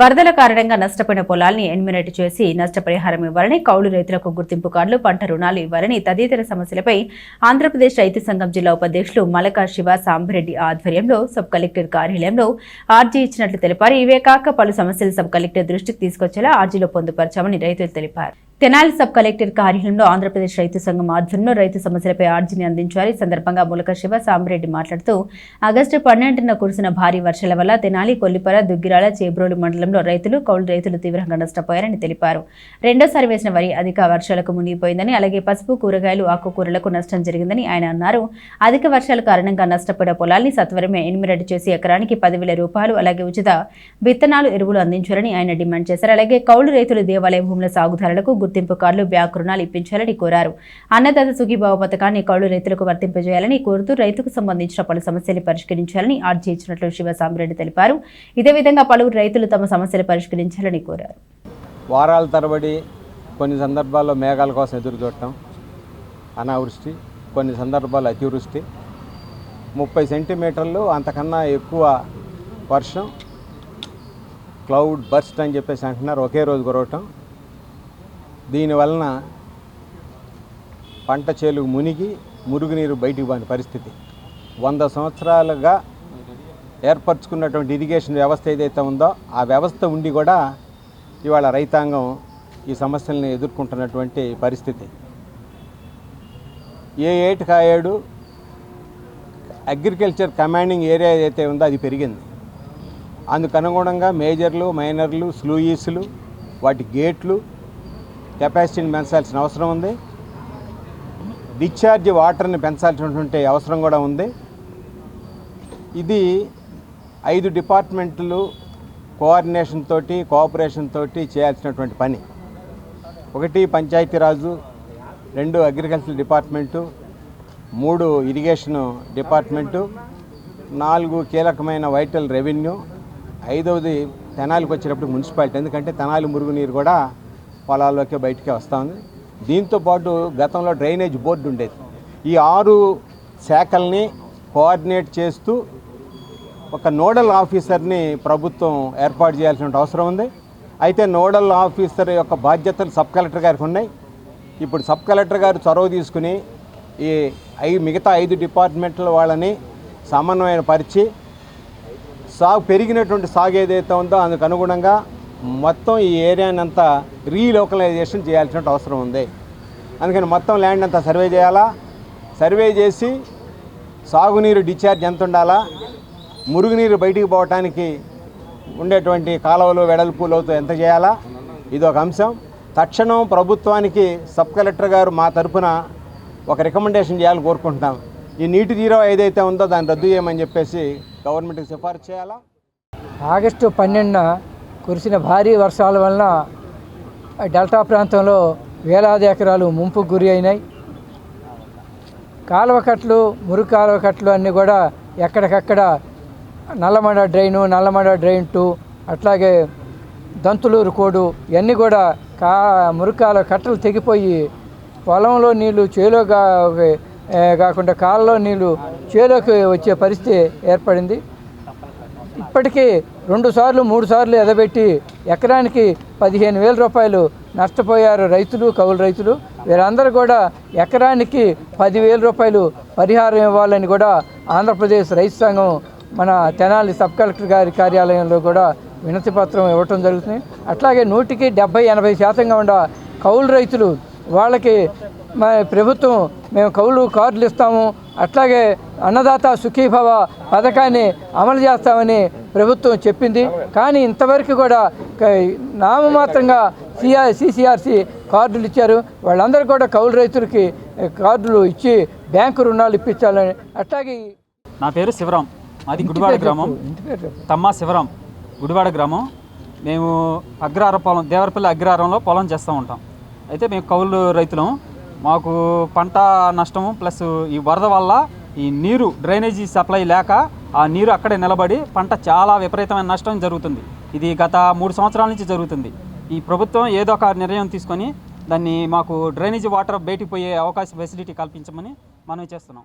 వరదల కారణంగా నష్టపోయిన పొలాల్ని ఎన్మినేట్ చేసి నష్టపరిహారం ఇవ్వాలని కౌలు రైతులకు గుర్తింపు కార్డులు పంట రుణాలు ఇవ్వాలని తదితర సమస్యలపై ఆంధ్రప్రదేశ్ రైతు సంఘం జిల్లా ఉపాధ్యక్షులు మలకా శివ సాంబిరెడ్డి ఆధ్వర్యంలో సబ్ కలెక్టర్ కార్యాలయంలో ఆర్జీ ఇచ్చినట్లు తెలిపారు. ఇవే కాక పలు సమస్యలు సబ్ కలెక్టర్ దృష్టికి తీసుకొచ్చేలా ఆర్జీలో పొందుపరచామని రైతులు తెలిపారు. తెనాలి సబ్ కలెక్టర్ కార్యాలయంలో ఆంధ్రప్రదేశ్ రైతు సంఘం ఆధ్వర్యంలో రైతు సమస్యలపై ఆర్జీని అందించారు. ఈ సందర్భంగా ములక శివ సాంబరెడ్డి మాట్లాడుతూ ఆగస్టు పన్నెండున కురిసిన భారీ వర్షాల వల్ల తెనాలి కొల్లిపర దుగ్గిరాల చేబ్రోలు మండలంలో రైతులు కౌలు రైతులు తీవ్రంగా నష్టపోయారని తెలిపారు. రెండోసారి వేసిన వరి అధిక వర్షాలకు మునిగిపోయిందని అలాగే పసుపు కూరగాయలు ఆకుకూరలకు నష్టం జరిగిందని ఆయన అన్నారు. అధిక వర్షాల కారణంగా నష్టపోయిన పొలాల్ని సత్వరమే ఎనిమిరెడ్డి చేసి ఎకరానికి పదివేల రూపాయలు అలాగే ఉచిత విత్తనాలు ఎరువులు అందించాలని ఆయన డిమాండ్ చేశారు. అలాగే కౌలు రైతులు దేవాలయ భూముల సాగుదారులకు గుర్తింపు కార్డులు బ్యాంకు రుణాలు ఇప్పించాలని కోరారు. అన్నదాత సుఖీభావ పథకాన్ని కౌలు రైతులకు వర్తింపజేయాలని కోరుతూ రైతుకు సంబంధించిన పలు సమస్యలు పరిష్కరించాలని ఆర్జీ ఇచ్చినట్లు శివసాంబరెడ్డి తెలిపారు. ఇదే విధంగా పలువురు రైతులు తమ సమస్యలు పరిష్కరించాలని కోరారు. వారాల తరబడి కొన్ని సందర్భాల్లో మేఘాల కోసం ఎదురు చూడటం అనావృష్టి కొన్ని సందర్భాల్లో అతివృష్టి. ముప్పై సెంటీమీటర్లు అంతకన్నా ఎక్కువ వర్షం క్లౌడ్ బర్స్ట్ అని చెప్పేసి అంటున్నారు. ఒకే రోజు కురవటం. దీనివలన పంట చేలు మునిగి మురుగునీరు బయటికి పోని పరిస్థితి. వంద సంవత్సరాలుగా ఏర్పరచుకున్నటువంటి ఇరిగేషన్ వ్యవస్థ ఏదైతే ఉందో ఆ వ్యవస్థ ఉండి కూడా ఇవాళ రైతాంగం ఈ సమస్యల్ని ఎదుర్కొంటున్నటువంటి పరిస్థితి. ఏ ఏటికి ఆ ఏడు అగ్రికల్చర్ కమాండింగ్ ఏరియా ఏదైతే ఉందో అది పెరిగింది. అందుకు అనుగుణంగా మేజర్లు మైనర్లు స్లూయిస్లు వాటి గేట్లు కెపాసిటీని పెంచాల్సిన అవసరం ఉంది. డిశ్చార్జ్ వాటర్ని పెంచాల్సినటువంటి అవసరం కూడా ఉంది. ఇది ఐదు డిపార్ట్మెంట్లు కోఆర్డినేషన్ తోటి కోఆపరేషన్ తోటి చేయాల్సినటువంటి పని. ఒకటి పంచాయతీరాజు రెండు అగ్రికల్చర్ డిపార్ట్మెంటు మూడు ఇరిగేషన్ డిపార్ట్మెంటు నాలుగు కీలకమైన వైటల్ రెవెన్యూ ఐదవది తెనాలికి వచ్చేటప్పుడు మున్సిపాలిటీ. ఎందుకంటే తెనాలి మురుగునీరు కూడా పొలాల్లోకి బయటికి వస్తూ ఉంది దీంతోపాటు గతంలో డ్రైనేజ్ బోర్డు ఉండేది. ఈ ఆరు శాఖల్ని కోఆర్డినేట్ చేస్తూ ఒక నోడల్ ఆఫీసర్ని ప్రభుత్వం ఏర్పాటు చేయాల్సిన అవసరం ఉంది. అయితే నోడల్ ఆఫీసర్ యొక్క బాధ్యతలు సబ్ కలెక్టర్ గారికి ఉన్నాయి. ఇప్పుడు సబ్ కలెక్టర్ గారు చొరవ తీసుకుని ఈ ఐ మిగతా ఐదు డిపార్ట్మెంట్ల వాళ్ళని సమన్వయం పరిచి సాగు పెరిగినటువంటి సాగు ఏదైతే ఉందో అందుకు అనుగుణంగా మొత్తం ఈ ఏరియాని అంతా రీలోకలైజేషన్ చేయాల్సిన అవసరం ఉంది. అందుకని మొత్తం ల్యాండ్ అంతా సర్వే చేయాలా? సర్వే చేసి సాగునీరు డిశ్చార్జ్ ఎంత ఉండాలా? మురుగునీరు బయటికి పోవటానికి ఉండేటువంటి కాలువలు వెడల్పు లోతు ఎంత చేయాలా? ఇది ఒక అంశం. తక్షణం ప్రభుత్వానికి సబ్ కలెక్టర్ గారు మా తరపున ఒక రికమెండేషన్ చేయాలని కోరుకుంటున్నాం. ఈ నీటి జీరో ఏదైతే ఉందో దాన్ని రద్దు చేయమని చెప్పేసి గవర్నమెంట్కి సిఫార్సు చేయాలా? ఆగస్టు పన్నెండున కురిసిన భారీ వర్షాల వలన డెల్టా ప్రాంతంలో వేలాది ఎకరాలు ముంపుకు గురి అయినాయి. కాలువకట్లు మురుగు కాలువకట్లు అన్నీ కూడా ఎక్కడికక్కడ Nallamada drain Nallamada drain two అట్లాగే దంతులూరు కోడు ఇవన్నీ కూడా కా మురుకాల కట్టలు తెగిపోయి పొలంలో నీళ్ళు చేలో కాకుండా కాళ్ళలో నీళ్ళు చేలోకి వచ్చే పరిస్థితి ఏర్పడింది. ఇప్పటికీ రెండు సార్లు మూడు సార్లు ఎదబెట్టి ఎకరానికి పదిహేను వేల రూపాయలు నష్టపోయారు రైతులు కౌలు రైతులు. వీరందరూ కూడా ఎకరానికి పదివేల రూపాయలు పరిహారం ఇవ్వాలని కూడా ఆంధ్రప్రదేశ్ రైతు సంఘం మన తెనాలి సబ్ కలెక్టర్ గారి కార్యాలయంలో కూడా వినతి పత్రం ఇవ్వటం జరుగుతుంది. అట్లాగే నూటికి డెబ్బై ఎనభై శాతంగా ఉన్న కౌలు రైతులు వాళ్ళకి మా ప్రభుత్వం మేము కౌలు కార్డులు ఇస్తాము. అట్లాగే అన్నదాత సుఖీభవ పథకాన్ని అమలు చేస్తామని ప్రభుత్వం చెప్పింది. కానీ ఇంతవరకు కూడా నామమాత్రంగా సిఆర్ సిసిఆర్సి కార్డులు ఇచ్చారు. వాళ్ళందరూ కూడా కౌలు రైతులకి కార్డులు ఇచ్చి బ్యాంకు రుణాలు ఇప్పించాలని. అట్లాగే నా పేరు శివరాం. మాది గుడివాడ గ్రామం. ఇంటి పేరు చెప్పు. తమ్మా శివరాం. గుడివాడ గ్రామం. మేము అగ్రహార పొలం దేవరపల్లి అగ్రహారంలో పొలం చేస్తూ ఉంటాం. అయితే మేము కౌలు రైతులం. మాకు పంట నష్టము ప్లస్ ఈ వరద వల్ల ఈ నీరు డ్రైనేజీ సప్లై లేక ఆ నీరు అక్కడే నిలబడి పంట చాలా విపరీతమైన నష్టం జరుగుతుంది. ఇది గత మూడు సంవత్సరాల నుంచి జరుగుతుంది. ఈ ప్రభుత్వం ఏదో ఒక నిర్ణయం తీసుకొని దాన్ని మాకు డ్రైనేజీ వాటర్ బయటికి పోయే అవకాశం ఫెసిలిటీ కల్పించమని మనం చేస్తున్నాం.